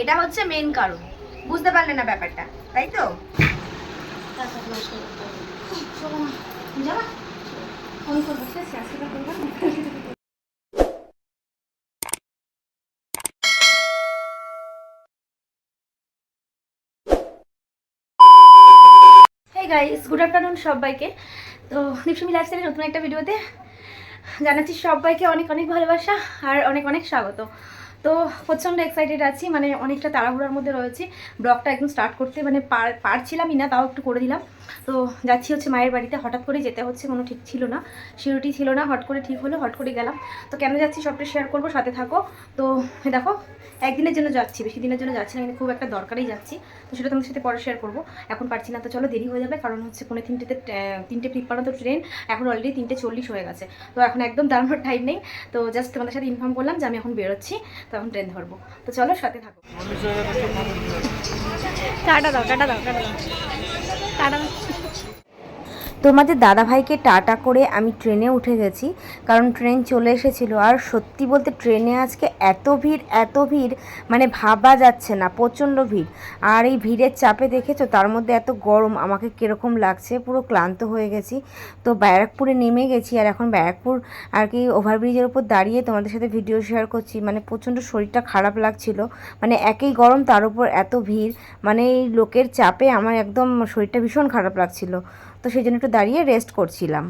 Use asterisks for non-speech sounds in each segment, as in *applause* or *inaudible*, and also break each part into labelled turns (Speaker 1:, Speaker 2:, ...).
Speaker 1: এটা হচ্ছে মেন কারণ। বুঝতে পারলে না ব্যাপারটা, তাই তো? গাইস গুড আফটারনুন সবাইকে। তো দীপসমি লাইফস্টাইলের নতুন একটা ভিডিওতে জানাচ্ছি সবাইকে অনেক অনেক ভালোবাসা আর অনেক অনেক স্বাগত। তো প্রচণ্ড এক্সাইটেড আছি মানে অনেকটা তাড়াহুড়ার মধ্যে রয়েছি। ব্লগটা একদম স্টার্ট করতে মানে পার পারছিলামই না, তাও একটু করে দিলাম। তো যাচ্ছি হচ্ছে মায়ের বাড়িতে, হঠাৎ করে যেতে হচ্ছে কোনো ঠিক ছিল না সিউরিটি ছিল না, হট করে ঠিক হলো, হট করে গেলাম। তো কেন যাচ্ছি সবটা শেয়ার করব, সাথে থাকো। তো দেখো, একদিনের জন্য যাচ্ছি, বেশি দিনের জন্য যাচ্ছি না, কিন্তু খুব একটা দরকারেই যাচ্ছি। তো সেটা তোমার সাথে পরে শেয়ার করব। এখন পারছি না, তো চলো দেরি হয়ে যাবে, কারণ হচ্ছে কোনো তিনটেতে তিনটে প্রিপারো তো ট্রেন এখন অলরেডি তিনটে চল্লিশ হয়ে গেছে। তো এখন একদম দাঁড়ানোর টাইম নেই। তো জাস্ট তোমাদের সাথে ইনফর্ম করলাম যে আমি এখন বেরোচ্ছি। তো এখন ট্রেন ধরবো। তো চলো সাথে থাকো। টাটা দাও টাটা দাও টাটা দাও। টাটা দাও।
Speaker 2: তোমাদের দাদাভাইকে টাটা করে আমি ট্রেনে উঠে গেছি, কারণ ট্রেন চলে এসেছিল। আর সত্যি বলতে ট্রেনে আজকে এত ভিড় এত ভিড় মানে ভাবা যাচ্ছে না, প্রচণ্ড ভিড়। আর এই ভিড়ের চাপে দেখেছ, তার মধ্যে এত গরম, আমাকে কীরকম লাগছে, পুরো ক্লান্ত হয়ে গেছি। তো ব্যারাকপুরে নেমে গেছি, আর এখন ব্যারাকপুর আর কি ওভারব্রিজের উপর দাঁড়িয়ে তোমাদের সাথে ভিডিও শেয়ার করছি। মানে প্রচণ্ড শরীরটা খারাপ লাগছিল। মানে একই গরম, তার উপর এত ভিড়। মানে এই লোকের চাপে আমার একদম শরীরটা ভীষণ খারাপ লাগছিল। তো সেই জন্য একটু দাঁড়িয়ে রেস্ট করছিলাম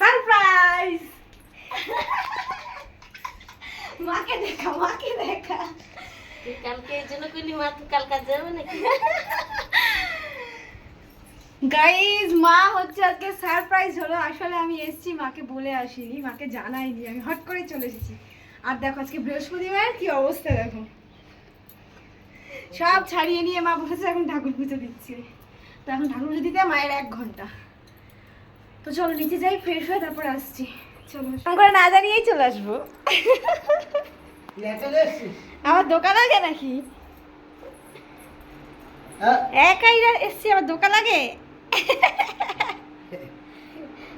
Speaker 1: সারপ্রাইজ মাকে দেখা মাকে দেখা
Speaker 3: তুই কালকে এই জন্য করলি মা তুই কালকে যাবে নাকি?
Speaker 1: গাইজ মা হচ্ছে আজকে সারপ্রাইজ হলো। আসলে আমি এসেছি মাকে বলে আসিনি মাকে জানাইনি। আমি হট করে চলে এসেছি। আর দেখো আজকে বৃহস্পতিবার কি অবস্থা দেখো। সব ছাড়িয়ে নিয়ে মা বসেছে এখন ঠাকুর পুজো দিচ্ছে। তো এখন ঠাকুর পুজো দিতে মায়ের এক ঘণ্টা। তো চলো নিচে যাই ফ্রেশ হয়ে তারপর আসছি। চলো করে না জানিয়েই চলে আসব। আমার দোকান আগে নাকি? একাই রা- এসছি আমার দোকান লাগে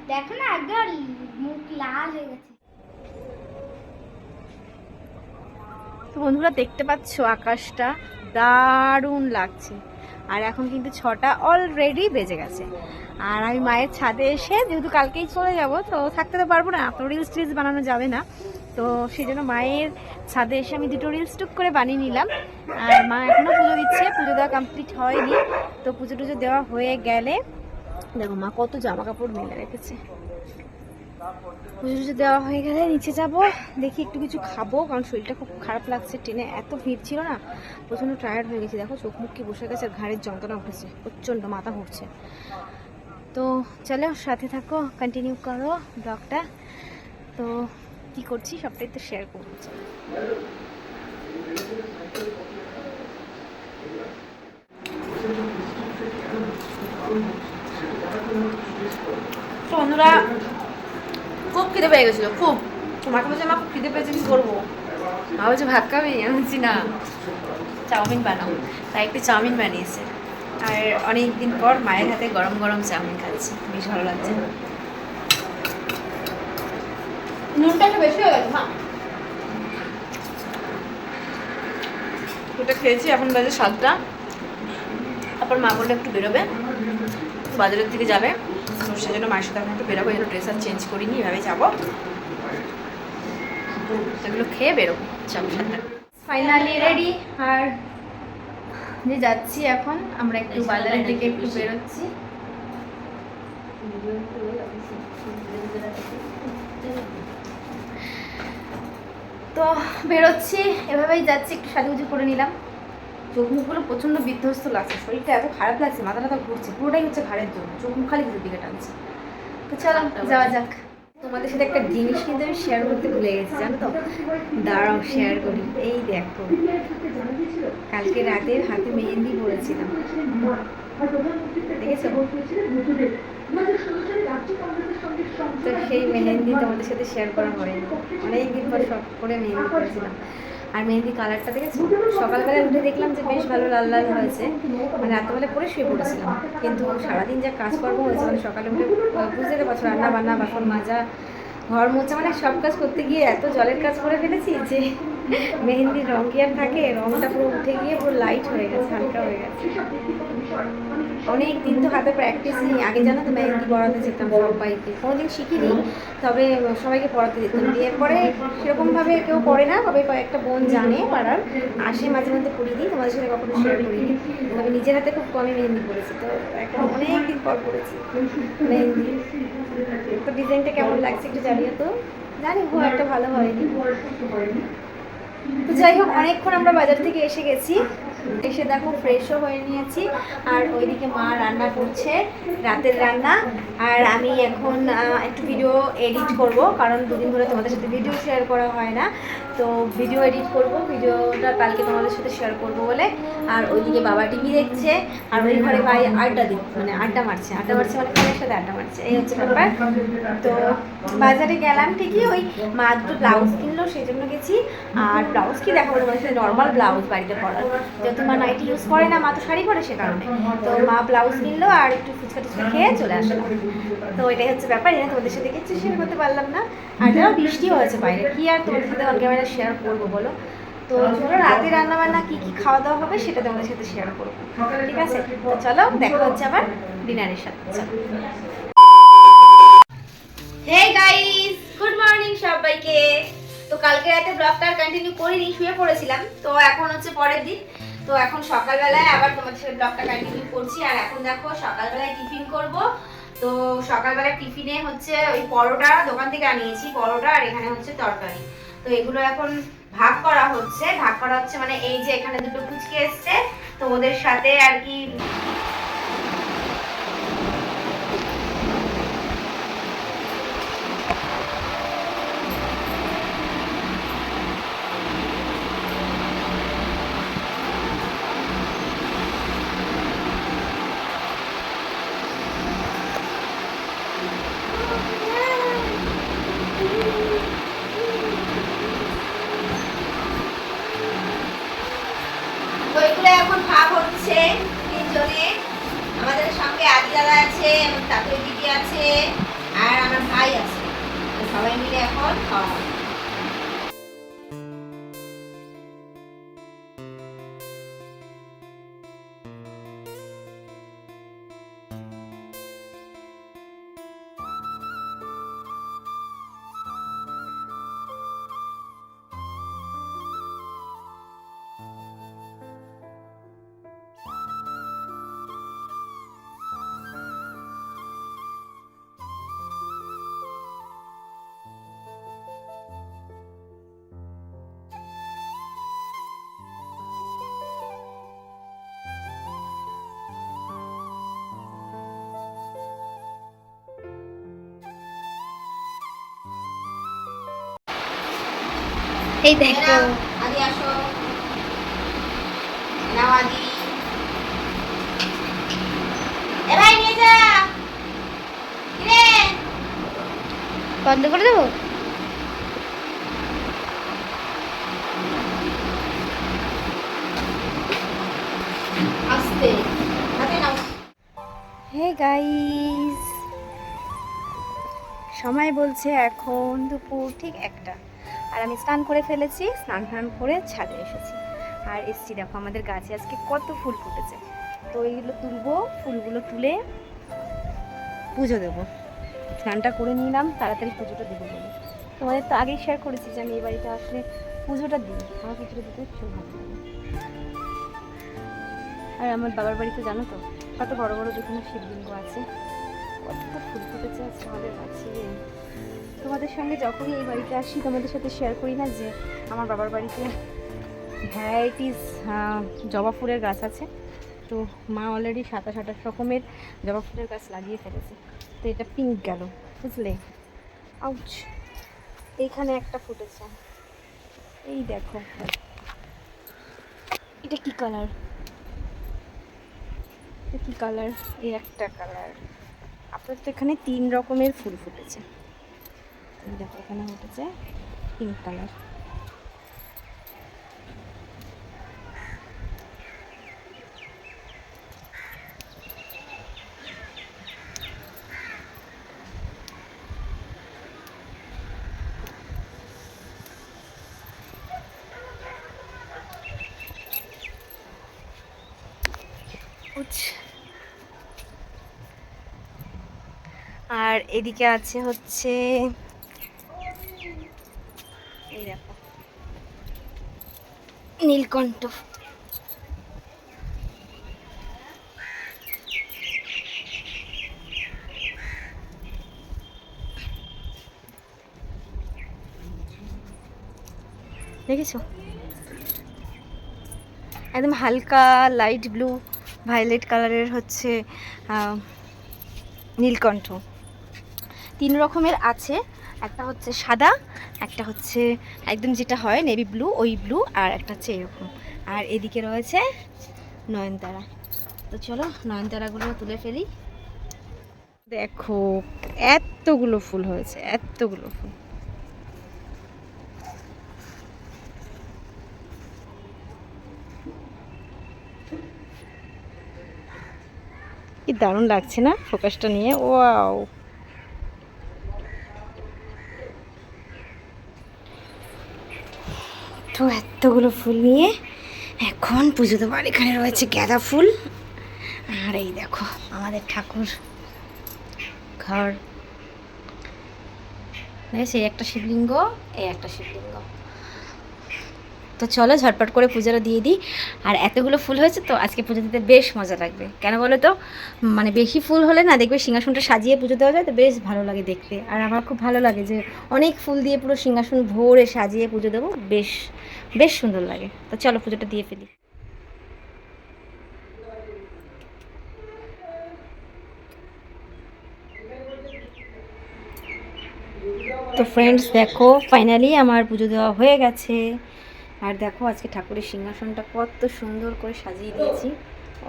Speaker 4: দেখো না একদম মুখ লাল হয়ে গেছে।
Speaker 1: তো বন্ধুরা দেখতে পাচ্ছ আকাশটা? দারুণ লাগছে। আর এখন কিন্তু ছটা অলরেডি বেজে গেছে। আর আমি মায়ের ছাদে এসে যেহেতু কালকেই চলে যাব তো থাকতে তো পারব না তো রিলস টিলস বানানো যাবে না। তো সেই জন্য মায়ের ছাদে এসে আমি দুটো রিলস টুক করে বানিয়ে নিলাম। আর মা এখনও পুজো দিচ্ছে, পুজো দেওয়া কমপ্লিট হয়নি। তো পুজো টুজো দেওয়া হয়ে গেলে, দেখো মা কত জামা কাপড় মেলে রেখেছে। পুজো টুজো দেওয়া হয়ে গেলে নিচে যাব, দেখি একটু কিছু খাব, কারণ শরীরটা খুব খারাপ লাগছে ট্রেনে এত ভিড় ছিল না, প্রচণ্ড টায়ার্ড হয়ে গেছে। দেখো চোখ মুখ কি বসে গেছে, আর ঘাড়ের যন্ত্রণা উঠেছে, প্রচণ্ড মাথা ঘুরছে। তো চলো সাথে থাকো কন্টিনিউ করো ব্লগটা তো কি করছি সবটাই তো শেয়ার করব। বন্ধুরা, খুব খিদে পেয়ে গেছিল, খুব। মাকে বলছে খুব খিদে পেয়েছে, কি করব? মা বলছে, ভাত খাবি? আমি বলছি, না, চাউমিন বানাও। তাই একটু চাউমিন বানিয়েছে। আর অনেক দিন পর মায়ের হাতে গরম গরম চাউমিন খাচ্ছি, বেশ ভালো লাগছে। নুনটা একটু বেশি হয়ে গেছে মা ওটা খেয়েছি এখন বাজে সাতটা। তারপর মা বললে একটু বেরোবে। বাজারের দিকে যাবে। সেজন্য মায়ের সাথে এখন একটু বেরোবো এই ড্রেস আর চেঞ্জ করিনি এভাবে যাব। সেগুলো খেয়ে বেরোবো ফাইনালি রেডি আর যে যাচ্ছি এখন আমরা একটু বাজারের দিকে একটু বেরোচ্ছি। তো বেরোচ্ছি এভাবেই যাচ্ছি একটু সাজুগুজু করে নিলাম। চোখ মুখগুলো প্রচণ্ড বিধ্বস্ত লাগছে শরীরটা এত খারাপ লাগছে মাথা টাথা ঘুরছে পুরোটাই হচ্ছে ঘাড়ের জন্য চোখ মুখ খালি ভিতর দিকে টানছে তো চলো যাওয়া যাক। তোমাদের সাথে একটা জিনিস কিন্তু আমি শেয়ার করতে ভুলে গেছি জানো তো? দাঁড়াও শেয়ার করি। এই দেখো কালকে রাতে হাতে মেহেন্দি পড়েছিলাম দেখেছ? তো সেই মেহেন্দি তোমাদের সাথে শেয়ার করা হয়নি। অনেকদিন পর শখ করে মেহেন্দি করেছিলাম আর মেহেন্দি কালারটা দেখেছ? সকালবেলা উঠে দেখলাম যে বেশ ভালো লাল লাল হয়েছে। মানে রাত্রেবেলা পরে শুয়ে পড়েছিলাম। কিন্তু সারাদিন যা কাজকর্ম হয়েছে মানে সকালে উঠে বুঝতে তো পারছ রান্না বান্না বাসন মাজা ঘর মোছা মানে সব কাজ করতে গিয়ে এত জলের কাজ করে ফেলেছি যে মেহেন্দির রং কি আর থাকে? রংটা পুরো উঠে গিয়ে পুরো লাইট হয়ে গেছে হালকা হয়ে গেছে। অনেক দিন তো হাতে প্র্যাকটিস নেই। আগে জানো তো মেহেন্দি পড়াতে যেতাম সবাইকে কোনোদিন শিখিনি, তবে সবাইকে পড়াতে যেতাম। বিয়ের পরে সেরকমভাবে কেউ পড়ে না, তবে কয়েকটা বোন জানে পাড়ার। আসে মাঝে মধ্যে পড়িয়ে দিই, তোমাদের সাথে কখনো শেয়ার করিনি। তবে নিজের হাতে খুব কমই মেহেন্দি পড়েছি। তো এখন অনেক দিন পর পড়েছি, মেহেন্দি। তো ডিজাইনটা কেমন লাগছে একটু জানিও তো? জানি, খুব একটা ভালো হয়নি। তো যাই হোক, অনেকক্ষণ আমরা বাজার থেকে এসে গেছি। এসে দেখো ফ্রেশও হয়ে নিয়েছি। আর ওইদিকে মা রান্না করছে, রাতের রান্না। আর আমি এখন একটু ভিডিও এডিট করব, কারণ দুদিন ধরে তোমাদের সাথে ভিডিও শেয়ার করা হয় না। তো ভিডিও এডিট করব ভিডিওটা কালকে তোমাদের সাথে শেয়ার করব বলে। আর ওইদিকে বাবা টিভি দেখছে, আর ওই ঘরে ভাই আড্ডা দিচ্ছে মানে আড্ডা মারছে। আড্ডা মারছে মানে ফোনের সাথে আড্ডা মারছে, এই হচ্ছে ব্যাপার। তো বাজারে গেলাম ঠিকই, ওই মা দুটো ব্লাউজ কিনলো, সেই জন্য গেছি। আর ব্লাউজ কি দেখাবো তোমার সাথে? নর্মাল ব্লাউজ বাড়িতে পরার। যেহেতু মা নাইটি ইউজ করে না মা তো শাড়ি পরে সে কারণে। তো মা ব্লাউজ কিনলো আর একটু ফুচকা টুচকা খেয়ে চলে আসলাম। তো এটাই হচ্ছে ব্যাপার এটা তোমাদের সাথে কিছু শেয়ার করতে পারলাম না। আর যারা বৃষ্টি হয়েছে বাইরে। কি আর তোমাদের সাথে অন ক্যামেরা শেয়ার করব বলো? তো চলো, রাতে রান্না বান্না কি কি খাওয়া দাওয়া হবে সেটা তোমাদের সাথে শেয়ার করব। ঠিক আছে? তো চলো, দেখা হচ্ছে আবার ডিনারের সাথে। হে গাইস গুড মর্নিং সবাইকে। তো কালকে রাতে ব্লগটা কন্টিনিউ করিনি, শুয়ে পড়েছিলাম। তো এখন হচ্ছে পরের দিন। তো এখন সকালবেলায় আবার তোমাদের সাথে ব্লগটা কন্টিনিউ করছি। আর এখন দেখো সকালবেলায় টিফিন করব। তো সকালবেলা টিফিনে হচ্ছে ওই পরোটা দোকান থেকে আনিয়েছি, পরোটা আর এখানে হচ্ছে তরকারি। তো এগুলো এখন ভাগ করা হচ্ছে। ভাগ করা হচ্ছে মানে এই যে এখানে দুটো ফুচকে এসছে তো ওদের সাথে আর কি
Speaker 4: এই দেখো।
Speaker 1: আদি আসো। নাও আদি। এ ভাই নিয়ে যা। কিরে?
Speaker 4: বন্ধ করে দেবো?
Speaker 2: হে গাইস সময় বলছে এখন দুপুর ঠিক একটা। আর আমি স্নান করে ফেলেছি, স্নান টান করে ছাদে এসেছি। আর এসছি, দেখো আমাদের গাছে আজকে কত ফুল ফুটেছে। তো এইগুলো তুলবো, ফুলগুলো তুলে পুজো দেবো। স্নানটা করে নিলাম, তাড়াতাড়ি পুজোটা দেবো বলে। তোমাদের তো আগেই শেয়ার করেছি যে আমি এই বাড়িতে আসলে পুজোটা দিই, আমার পুজোটা দিতে লাগে। আর আমার বাবার বাড়িতে জানো তো, কত বড় বড় যেখানে শিবলিঙ্গ আছে, কত ফুল ফুটেছে আজকে আমাদের কাছে তোমাদের সঙ্গে যখনই এই বাড়িতে আসি, তোমাদের সাথে শেয়ার করি না যে আমার বাবার বাড়িতে ভ্যারাইটিস জবা ফুলের গাছ আছে। তো মা অলরেডি সাতাশ, আঠাশ রকমের জবা ফুলের গাছ লাগিয়ে ফেলেছে। তো এটা পিঙ্ক গেল, বুঝলে?
Speaker 1: আউচ এইখানে একটা ফুটেছে। এই দেখো। এটা কি কালার এটা কি কালার এই একটা কালার আপনার তো এখানে তিন রকমের ফুল ফুটেছে। দেখো এখানে ফুটেছে পিঙ্ক কালার। আর এদিকে আছে হচ্ছে এই দেখো। নীলকণ্ঠ দেখেছ? একদম হালকা লাইট ব্লু ভায়োলেট কালারের হচ্ছে নীলকণ্ঠ তিন রকমের আছে, একটা হচ্ছে সাদা একটা হচ্ছে একদম যেটা হয় নেভি ব্লু ওই ব্লু আর একটা হচ্ছে এরকম। আর এদিকে রয়েছে নয়নতারা। তো চলো নয়নতারাগুলো তুলে ফেলি। দেখো, এতগুলো ফুল হয়েছে, এতগুলো ফুল। কি দারুণ লাগছে না ফোকাসটা নিয়ে? ওয়াও! এতগুলো ফুল নিয়ে এখন পুজো দেবার এখানে রয়েছে গাঁদা ফুল। আর এই দেখো, আমাদের ঠাকুর ঘর। বেশ, এই একটা শিবলিঙ্গ, এই একটা শিবলিঙ্গ। তো চলো, ঝটপট করে পুজোটা দিয়ে দিই। আর এতগুলো ফুল হয়েছে তো আজকে পুজো দিতে বেশ মজা লাগবে। কেন বলো তো? মানে বেশি ফুল হলে না দেখবে সিংহাসনটা সাজিয়ে পুজো দেওয়া যায় তো বেশ ভালো লাগে দেখতে। আর আমার খুব ভালো লাগে যে অনেক ফুল দিয়ে পুরো সিংহাসন ভরে সাজিয়ে পুজো দেবো, বেশ বেশ সুন্দর লাগে। তো চলো পুজোটা দিয়ে ফেলি। তো ফ্রেন্ডস দেখো ফাইনালি আমার পুজো দেওয়া হয়ে গেছে। আর দেখো, আজকে ঠাকুরের সিংহাসনটা কত সুন্দর করে সাজিয়ে দিয়েছি।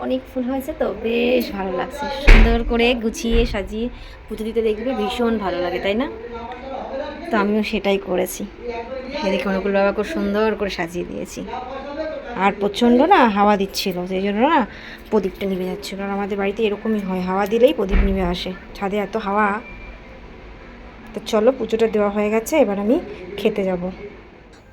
Speaker 1: অনেক ফুল হয়েছে তো, বেশ ভালো লাগছে। সুন্দর করে গুছিয়ে সাজিয়ে পুজো দিতে দেখবে, ভীষণ ভালো লাগে, তাই না? তো আমিও সেটাই করেছি। এদিকে অনুকূল বাবা খুব সুন্দর করে সাজিয়ে দিয়েছি। আর প্রচণ্ড না হাওয়া দিচ্ছিল, সেই জন্য না প্রদীপটা নিভে যাচ্ছিল। আর আমাদের বাড়িতে এরকমই হয়, হাওয়া দিলেই প্রদীপ নিভে আসে। ছাদে এত হাওয়া। তো চলো, পুজোটা দেওয়া হয়ে গেছে, এবার আমি খেতে যাব।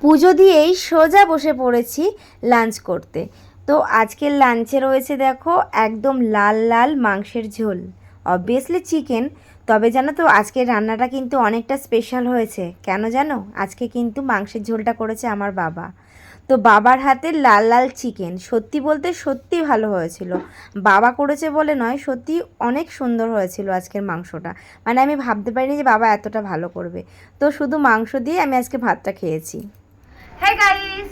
Speaker 2: পুজো দিয়েই সোজা বসে পড়েছি লাঞ্চ করতে। তো আজকের লাঞ্চে রয়েছে দেখো, একদম লাল লাল মাংসের ঝোল। অবভিয়াসলি চিকেন তবে জানো তো, আজকের রান্নাটা কিন্তু অনেকটা স্পেশাল হয়েছে। কেন জানো? আজকে কিন্তু মাংসের ঝোলটা করেছে আমার বাবা। তো বাবার হাতে লাল লাল চিকেন সত্যি বলতে সত্যি ভালো হয়েছিল। বাবা করেছে বলে নয়, সত্যি অনেক সুন্দর হয়েছিল আজকের মাংসটা। মানে আমি ভাবতে পারিনি যে বাবা এতটা ভালো করবে। তো শুধু মাংস দিয়ে আমি আজকে ভাতটা খেয়েছি।
Speaker 1: হ্যাঁ গাইস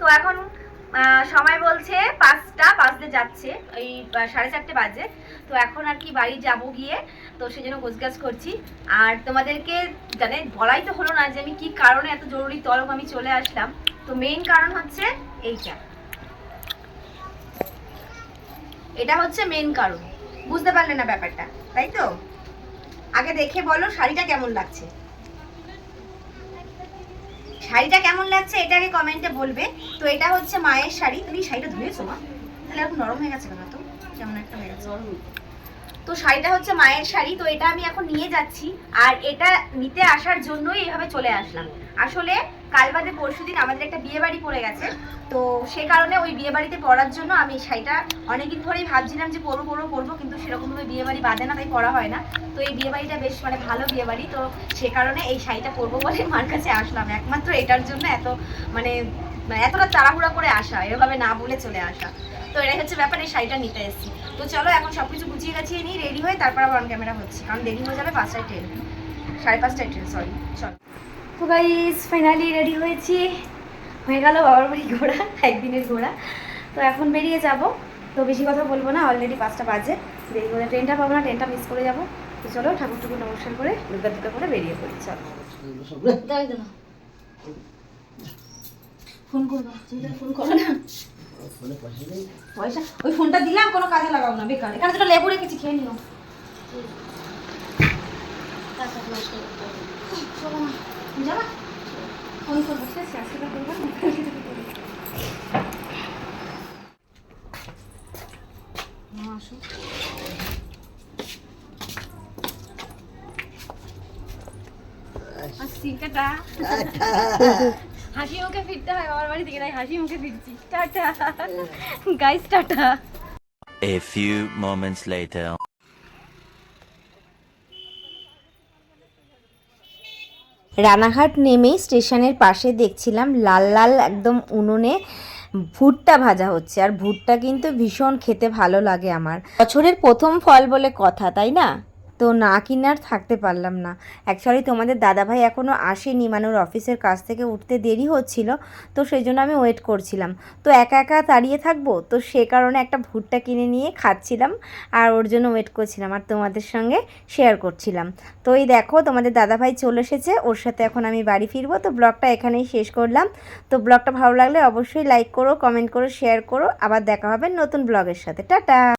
Speaker 1: তো এখন সময় বলছে পাঁচটা বাজতে যাচ্ছে আহ, সাড়ে চারটে বাজে। তো এখন আর কি বাড়ি যাব গিয়ে তো সেই জন্য গোছগাছ করছি। আর তোমাদেরকে জানে বলাই তো হলো না যে আমি কি কারণে এত জরুরি তলব আমি চলে আসলাম। তো মেইন কারণ হচ্ছে এইটা। এটা হচ্ছে মেইন কারণ। বুঝতে পারলে না ব্যাপারটা তাই তো? আগে দেখে বলো শাড়িটা কেমন লাগছে। শাড়িটা কেমন লাগছে এটা আগে কমেন্টে বলবে। তো এটা হচ্ছে মায়ের শাড়ি। তুমি শাড়িটা ধুয়েছো মা? তাহলে এখন নরম হয়ে গেছে কেন তো কেমন একটা হয়ে গেছে? তো শাড়িটা হচ্ছে মায়ের শাড়ি তো এটা আমি এখন নিয়ে যাচ্ছি। আর এটা নিতে আসার জন্যই এভাবে চলে আসলাম। আসলে কাল বাদে পরশু দিন আমাদের একটা বিয়ে বাড়ি পড়ে গেছে। তো সে কারণে ওই বিয়ে বাড়িতে পরার জন্য আমি শাড়িটা অনেকদিন ধরেই ভাবছিলাম যে পরবো পরবো পরবো, কিন্তু সেরকমভাবে বিয়ে বাড়ি বাঁধে না, তাই পরা হয় না। তো এই বিয়ে বাড়িটা বেশ মানে ভালো বিয়ে বাড়ি, তো সে কারণে এই শাড়িটা পরবো বলে মার কাছে আসলাম। একমাত্র এটার জন্য এত মানে এতটা তাড়াহুড়া করে আসা এভাবে না বলে চলে আসা। তো এটাই হচ্ছে ব্যাপার, এই শাড়িটা নিতে এসেছি। তো চলো, এখন সব কিছু গুছিয়ে গাছিয়ে নিই, রেডি হয়ে তারপর আবার অন ক্যামেরা হচ্ছে। কারণ দেরি হয়ে যাবে পাঁচটায় ট্রেন সাড়ে পাঁচটায় ট্রেন সরি চলো। তো গাইস ফাইনালি রেডি হয়েছি। হয়ে গেল বাবার বাড়ি ঘোরা একদিনের ঘোরা তো এখন বেরিয়ে যাব। তো বেশি কথা বলব না অলরেডি পাঁচটা বাজে। দেরি করে ট্রেনটা পাবো না ট্রেনটা মিস করে যাব।
Speaker 3: তো চলো ঠাকুর টুকুর নমস্কার করে দুর্গা দুর্গা করে বেরিয়ে পড়ি চলো। ফোন করব ফোন করো না। পয়সা ওই ফোনটা দিলাম কোনো কাজে লাগাও না বেকার। এখানে যেটা লেবু রেখেছি খেয়ে নিও। চলো না যাবা? ফোন করব আসো। *laughs* হাসি মুখে ফিরতে হয় আমার বাড়ি থেকে তাই হাসি মুখে ফিরছি। Ta-ta. Guys ta-ta.
Speaker 5: A few moments later.
Speaker 1: Ranaghat নেমেই স্টেশনের পাশে দেখছিলাম লাল লাল একদম উনুনে ভুট্টা ভাজা হচ্ছে। আর ভুট্টা কিন্তু ভীষণ খেতে ভালো লাগে আমার। বছরের প্রথম ফল বলে কথা, তাই না? তো না কিনে আর থাকতে পারলাম না। অ্যাকচুয়ালি তোমাদের দাদাভাই এখনও আসেনি মানে ওর অফিসের কাছ থেকে উঠতে দেরি হচ্ছিল, তো সেই জন্য আমি ওয়েট করছিলাম। তো একা একা দাঁড়িয়ে থাকব? তো সে কারণে একটা ভুট্টা কিনে নিয়ে খাচ্ছিলাম আর ওর জন্য ওয়েট করছিলাম আর তোমাদের সঙ্গে শেয়ার করছিলাম। তো এই দেখো, তোমাদের দাদাভাই চলে এসেছে, ওর সাথে এখন আমি বাড়ি ফিরবো। তো ব্লগটা এখানেই শেষ করলাম। তো ব্লগটা ভালো লাগলে অবশ্যই লাইক করো কমেন্ট করো শেয়ার করো। আবার দেখা হবে নতুন ব্লগের সাথে। টাটা!